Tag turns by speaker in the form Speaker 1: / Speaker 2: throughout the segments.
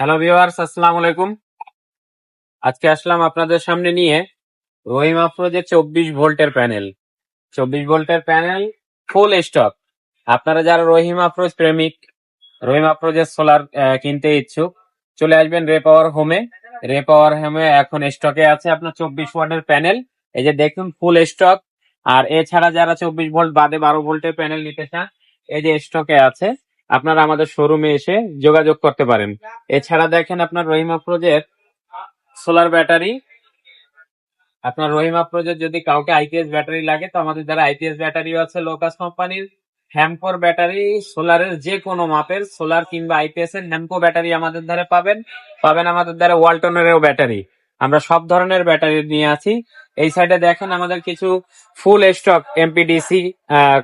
Speaker 1: Hello viewers আসসালামু আলাইকুম। আজকে আসলাম আপনাদের সামনে নিয়ে রহিম আফরোজের চব্বিশ ভোল্টের প্যানেল। চব্বিশ ভোল্টের প্যানেল ফুল স্টক আপনারা যারা রহিম আফরোজ প্রেমিক, রহিম আফরোজের সোলার কিনতে ইচ্ছুক, চলে আসবেন রে পাওয়ার হোমে রে পাওয়ার হোমে এখন স্টকে আছে আপনার চব্বিশ ওয়াটের প্যানেল। এই যে দেখুন ফুল স্টক আর এছাড়া যারা চব্বিশ ভোল্ট বাদে বারো ভোল্টের প্যানেল নিতে চান, এই যে স্টকে আছে। আপনারা আমাদের শোরুমে এসে যোগাযোগ করতে পারেন। এছাড়া দেখেন আপনার রহিম আফরোজের সোলার ব্যাটারি আপনার রহিমা আফরোজের যদি কাউকে আইপিএস ব্যাটারি লাগে, তো আমাদের দ্বারা আইপিএস ব্যাটারিও আছে লোকাস কোম্পানির হ্যাম্পোর ব্যাটারি সোলারের যে কোনো মাপের সোলার কিংবা আইপিএস এর হ্যাম্পো ব্যাটারি আমাদের দ্বারা পাবেন। পাবেন আমাদের দ্বারা ওয়ালটনেরও ব্যাটারি আমরা সব ধরনের ব্যাটারি নিয়ে আছি। এই সাইডে দেখেন আমাদের কিছু ফুল স্টক এমপিডিসি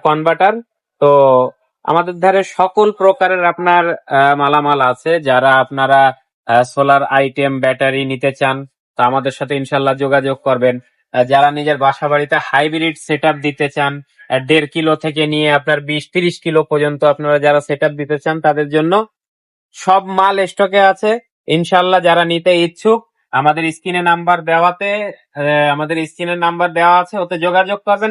Speaker 1: কনভার্টার তো আমাদের ধারে সকল প্রকারের আপনার মালামাল আছে। যারা আপনারা সোলার আইটেম, ব্যাটারি নিতে চান, তো আমাদের সাথে ইনশাল্লাহ যোগাযোগ করবেন। যারা নিজের বাসা বাড়িতে হাইব্রিড সেট দিতে চান দেড় কিলো থেকে নিয়ে আপনার বিশ, তিরিশ কিলো পর্যন্ত আপনারা যারা সেট দিতে চান, তাদের জন্য সব মাল স্টকে আছে। ইনশাল্লাহ যারা নিতে ইচ্ছুক, আমাদের স্ক্রিনে নাম্বার দেওয়াতে আমাদের স্ক্রিনে নাম্বার দেওয়া আছে, ওতে যোগাযোগ করবেন।